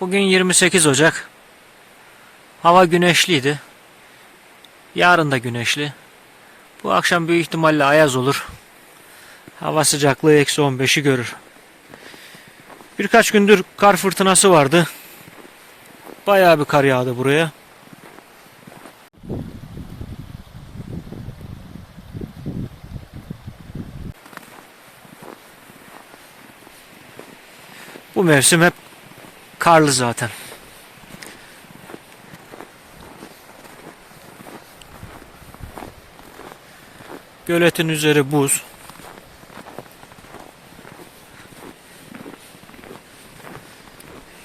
Bugün 28 Ocak. Hava güneşliydi. Yarın da güneşli. Bu akşam büyük ihtimalle ayaz olur. Hava sıcaklığı eksi 15'i görür. Birkaç gündür kar fırtınası vardı. Bayağı bir kar yağdı buraya. Bu mevsim hep karlı zaten. Göletin üzeri buz.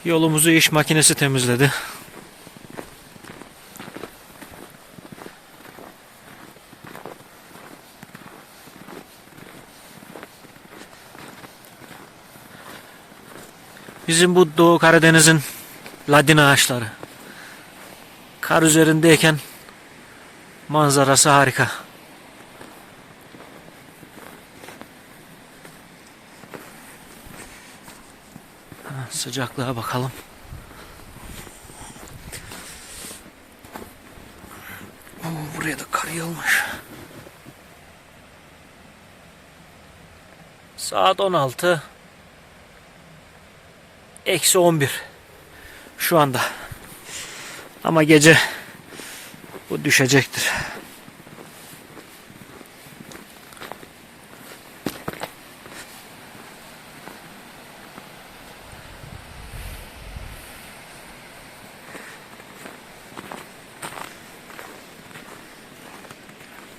Yolumuzu iş makinesi temizledi. Bizim bu Doğu Karadeniz'in ladin ağaçları. Kar üzerindeyken manzarası harika. Ha, Sıcaklığa bakalım. Oo, buraya da kar yağmış. Saat 16. Eksi 11. Şu anda. Ama gece bu düşecektir.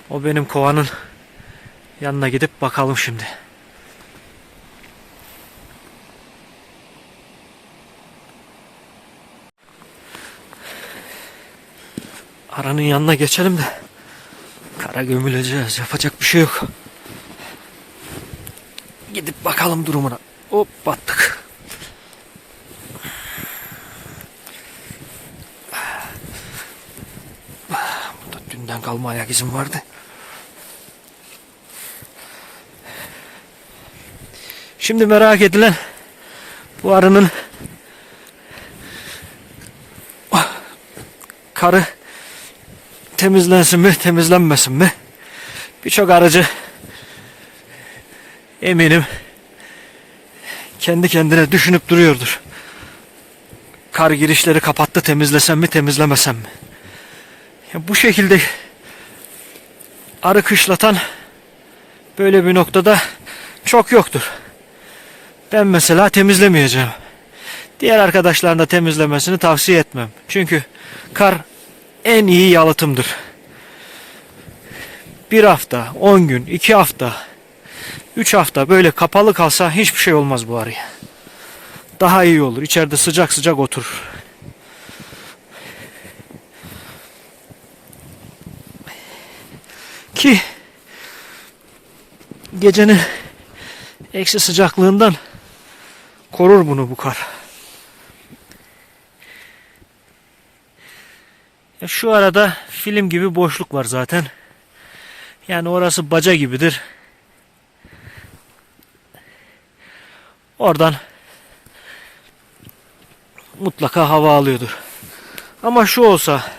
O benim kovanın yanına gidip bakalım şimdi. Aranın yanına geçelim de kara gömüleceğiz. Yapacak bir şey yok. Gidip bakalım durumuna. Hop battık. Burada dünden kalma ayak izim vardı. Şimdi merak edilen bu arının karı temizlensin mi, temizlenmesin mi? Birçok aracı eminim kendi kendine düşünüp duruyordur. Kar girişleri kapattı temizlesem mi, temizlemesem mi? Ya bu şekilde arı kışlatan böyle bir noktada çok yoktur. Ben mesela temizlemeyeceğim. Diğer arkadaşların da temizlemesini tavsiye etmem. Çünkü kar en iyi yalıtımdır. Bir hafta, on gün, iki hafta, üç hafta böyle kapalı kalsa hiçbir şey olmaz bu arıya. Daha iyi olur. İçeride sıcak sıcak oturur. Ki gecenin eksi sıcaklığından korur bunu bu kar. Şu arada film gibi boşluk var zaten. Yani orası baca gibidir. Oradan mutlaka hava alıyordur. Ama şu olsa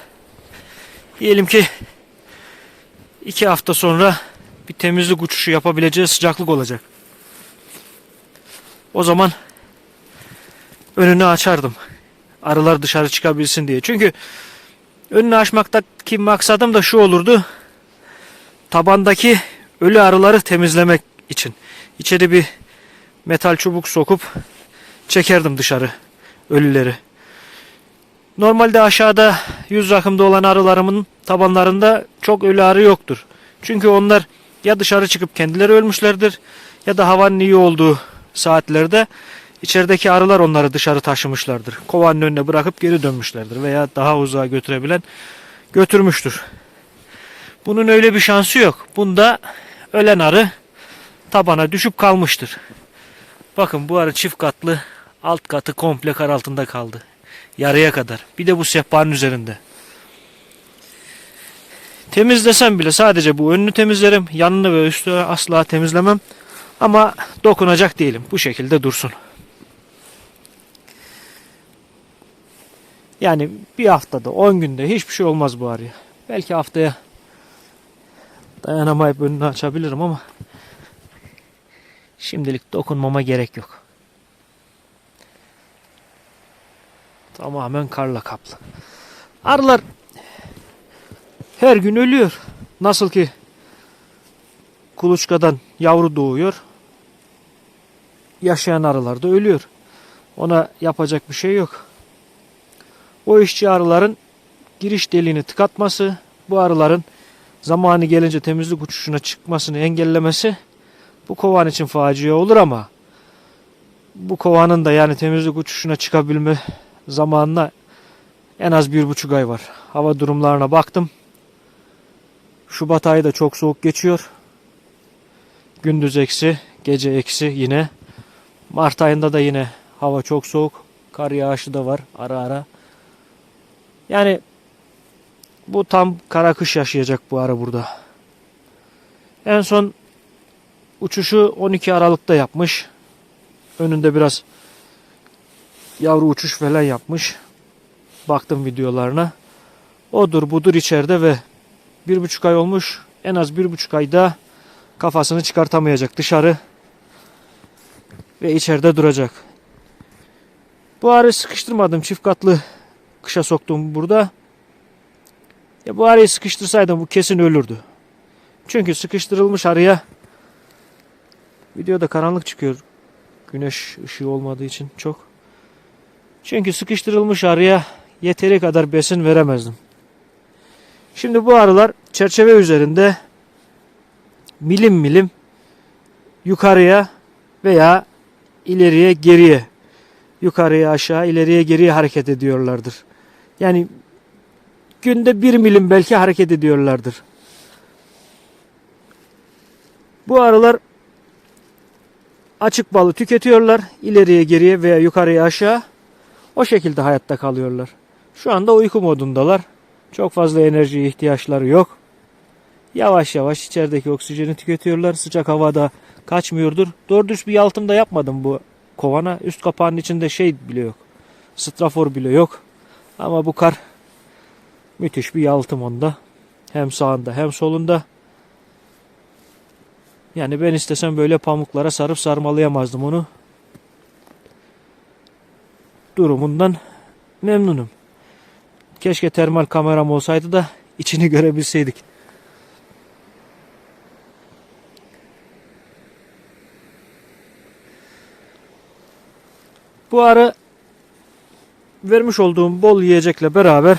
diyelim ki iki hafta sonra bir temizlik uçuşu yapabileceği sıcaklık olacak. O zaman önünü açardım. Arılar dışarı çıkabilsin diye. Çünkü Önünü açmaktaki maksadım da şu olurdu. Tabandaki ölü arıları temizlemek için. İçeri bir metal çubuk sokup çekerdim dışarı ölüleri. Normalde aşağıda yüz rakımda olan arılarımın tabanlarında çok ölü arı yoktur. Çünkü onlar ya dışarı çıkıp kendileri ölmüşlerdir ya da havanın iyi olduğu saatlerde İçerideki arılar onları dışarı taşımışlardır. Kovanın önüne bırakıp geri dönmüşlerdir veya daha uzağa götürebilen götürmüştür. Bunun öyle bir şansı yok. Bunda ölen arı tabana düşüp kalmıştır. Bakın bu arı çift katlı alt katı komple kar altında kaldı. Yarıya kadar. Bir de bu sehpanın üzerinde. Temizlesem bile sadece bu önünü temizlerim. Yanını ve üstünü asla temizlemem. Ama dokunacak değilim. Bu şekilde dursun. Yani bir haftada 10 günde hiçbir şey olmaz bu arıya. Belki haftaya dayanamayıp önünü açabilirim ama şimdilik dokunmama gerek yok. Tamamen karla kaplı. Arılar her gün ölüyor. Nasıl ki kuluçkadan yavru doğuyor. Yaşayan arılar da ölüyor. Ona yapacak bir şey yok. O işçi arıların giriş deliğini tıkatması, bu arıların zamanı gelince temizlik uçuşuna çıkmasını engellemesi bu kovan için facia olur ama bu kovanın da yani temizlik uçuşuna çıkabilme zamanına en az bir buçuk ay var. Hava durumlarına baktım. Şubat ayı da çok soğuk geçiyor. Gündüz eksi, gece eksi yine. Mart ayında da yine hava çok soğuk. Kar yağışı da var ara ara. Yani bu tam kara kış yaşayacak bu ara burada. En son uçuşu 12 Aralık'ta yapmış. Önünde biraz yavru uçuş falan yapmış. Baktım videolarına. Odur budur içeride ve bir buçuk ay olmuş. En az bir buçuk ayda kafasını çıkartamayacak dışarı ve içeride duracak. Bu arı sıkıştırmadım. Çift katlı kışa soktum burada. Ya bu arıyı sıkıştırsaydım bu kesin ölürdü. Çünkü sıkıştırılmış arıya videoda karanlık çıkıyor. Güneş ışığı olmadığı için çok. Çünkü sıkıştırılmış arıya yeteri kadar besin veremezdim. Şimdi bu arılar çerçeve üzerinde milim milim yukarıya veya ileriye geriye yukarıya aşağı ileriye geriye hareket ediyorlardır. Yani günde bir milim belki hareket ediyorlardır. Bu arılar açık balı tüketiyorlar. ileriye geriye veya yukarıya aşağı o şekilde hayatta kalıyorlar. Şu anda uyku modundalar. Çok fazla enerjiye ihtiyaçları yok. Yavaş yavaş içerideki oksijeni tüketiyorlar. Sıcak havada kaçmıyordur. Doğru düz bir yalıtım da yapmadım bu kovana. Üst kapağının içinde şey bile yok. Strafor bile yok. Ama bu kar müthiş bir yalıtım onda. Hem sağında hem solunda. Yani ben istesem böyle pamuklara sarıp sarmalayamazdım onu. Durumundan memnunum. Keşke termal kameram olsaydı da içini görebilseydik. Bu arı vermiş olduğum bol yiyecekle beraber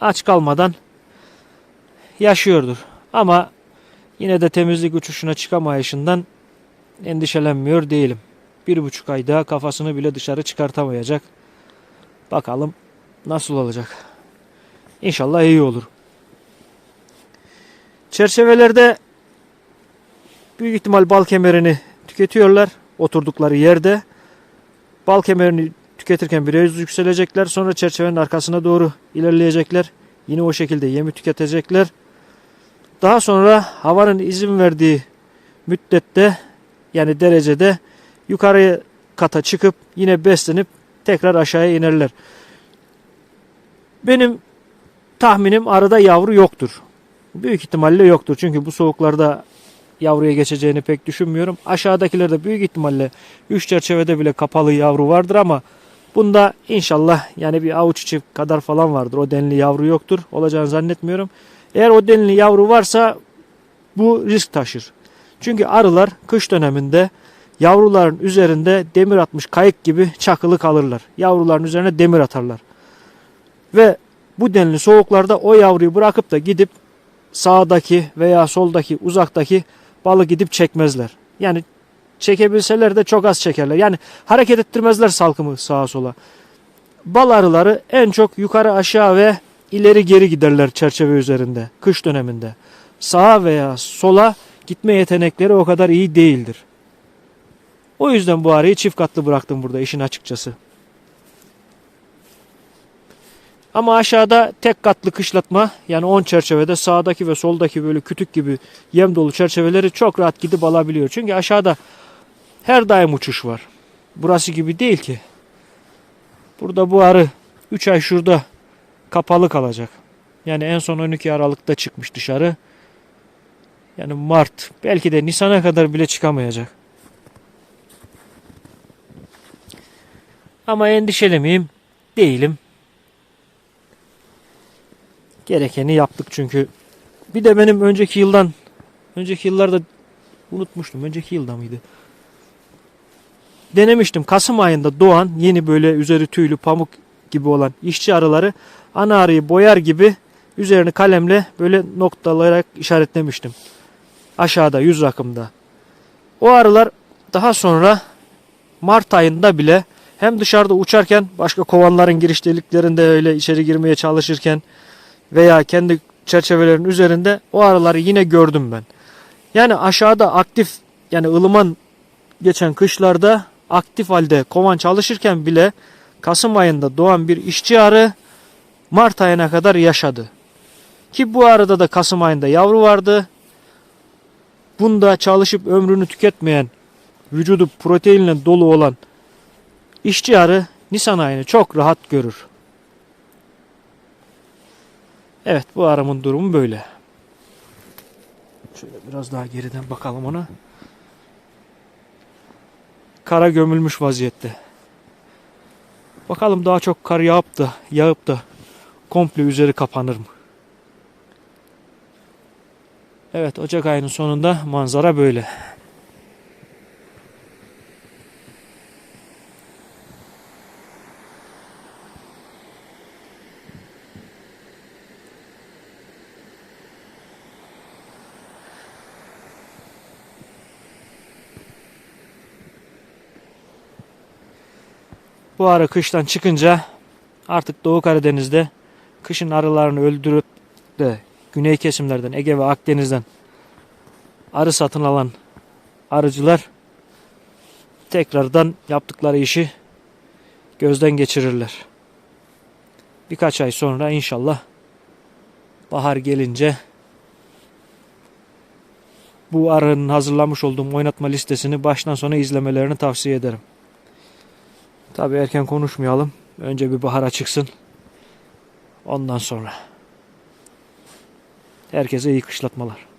aç kalmadan yaşıyordur. Ama yine de temizlik uçuşuna çıkamayışından endişelenmiyor değilim. Bir buçuk ay daha kafasını bile dışarı çıkartamayacak. Bakalım nasıl olacak. İnşallah iyi olur. Çerçevelerde büyük ihtimal bal kemerini tüketiyorlar oturdukları yerde. Bal kemerini tüketirken biraz yükselecekler. Sonra çerçevenin arkasına doğru ilerleyecekler. Yine o şekilde yemi tüketecekler. Daha sonra havanın izin verdiği müddette yani derecede yukarı kata çıkıp yine beslenip tekrar aşağıya inerler. Benim tahminim arada yavru yoktur. Büyük ihtimalle yoktur. Çünkü bu soğuklarda yavruya geçeceğini pek düşünmüyorum. Aşağıdakilerde büyük ihtimalle 3 çerçevede bile kapalı yavru vardır ama bunda inşallah yani bir avuç içi kadar falan vardır. O denli yavru yoktur. Olacağını zannetmiyorum. Eğer o denli yavru varsa bu risk taşır. Çünkü arılar kış döneminde yavruların üzerinde demir atmış kayık gibi çakılı kalırlar. Yavruların üzerine demir atarlar. Ve bu denli soğuklarda o yavruyu bırakıp da gidip sağdaki veya soldaki uzaktaki balı gidip çekmezler. Yani çekebilseler de çok az çekerler. Yani hareket ettirmezler salkımı sağa sola. Bal arıları en çok yukarı aşağı ve ileri geri giderler çerçeve üzerinde kış döneminde. Sağa veya sola gitme yetenekleri o kadar iyi değildir. O yüzden bu arıyı çift katlı bıraktım burada işin açıkçası. Ama aşağıda tek katlı kışlatma yani 10 çerçevede sağdaki ve soldaki böyle kütük gibi yem dolu çerçeveleri çok rahat gidip alabiliyor. Çünkü aşağıda her daim uçuş var. Burası gibi değil ki. Burada bu arı 3 ay şurada kapalı kalacak. Yani en son 12 Aralık'ta çıkmış dışarı. Yani Mart belki de Nisan'a kadar bile çıkamayacak. Ama endişeli miyim? Değilim. Gerekeni yaptık çünkü. Bir de benim önceki yıldan önceki yıllarda unutmuştum. Önceki yılda mıydı? Denemiştim. Kasım ayında doğan yeni böyle üzeri tüylü pamuk gibi olan işçi arıları ana arıyı boyar gibi üzerini kalemle böyle noktalayarak işaretlemiştim. Aşağıda 100 rakımda. O arılar daha sonra Mart ayında bile hem dışarıda uçarken başka kovanların giriş deliklerinde öyle içeri girmeye çalışırken veya kendi çerçevelerin üzerinde o arıları yine gördüm ben. Yani aşağıda aktif yani ılıman geçen kışlarda aktif halde kovan çalışırken bile Kasım ayında doğan bir işçi arı Mart ayına kadar yaşadı. Ki bu arada da Kasım ayında yavru vardı. Bunda çalışıp ömrünü tüketmeyen, vücudu proteinle dolu olan işçi arı Nisan ayını çok rahat görür. Evet bu arımın durumu böyle. Şöyle biraz daha geriden bakalım ona. Kara gömülmüş vaziyette. Bakalım daha çok kar yağıp da yağıp da komple üzeri kapanır mı? Evet Ocak ayının sonunda manzara böyle. Bu ara kıştan çıkınca artık Doğu Karadeniz'de kışın arılarını öldürüp de güney kesimlerden Ege ve Akdeniz'den arı satın alan arıcılar tekrardan yaptıkları işi gözden geçirirler. Birkaç ay sonra inşallah bahar gelince bu arının hazırlamış olduğum oynatma listesini baştan sona izlemelerini tavsiye ederim. Tabii erken konuşmayalım. Önce bir bahara çıksın. Ondan sonra. Herkese iyi kışlatmalar.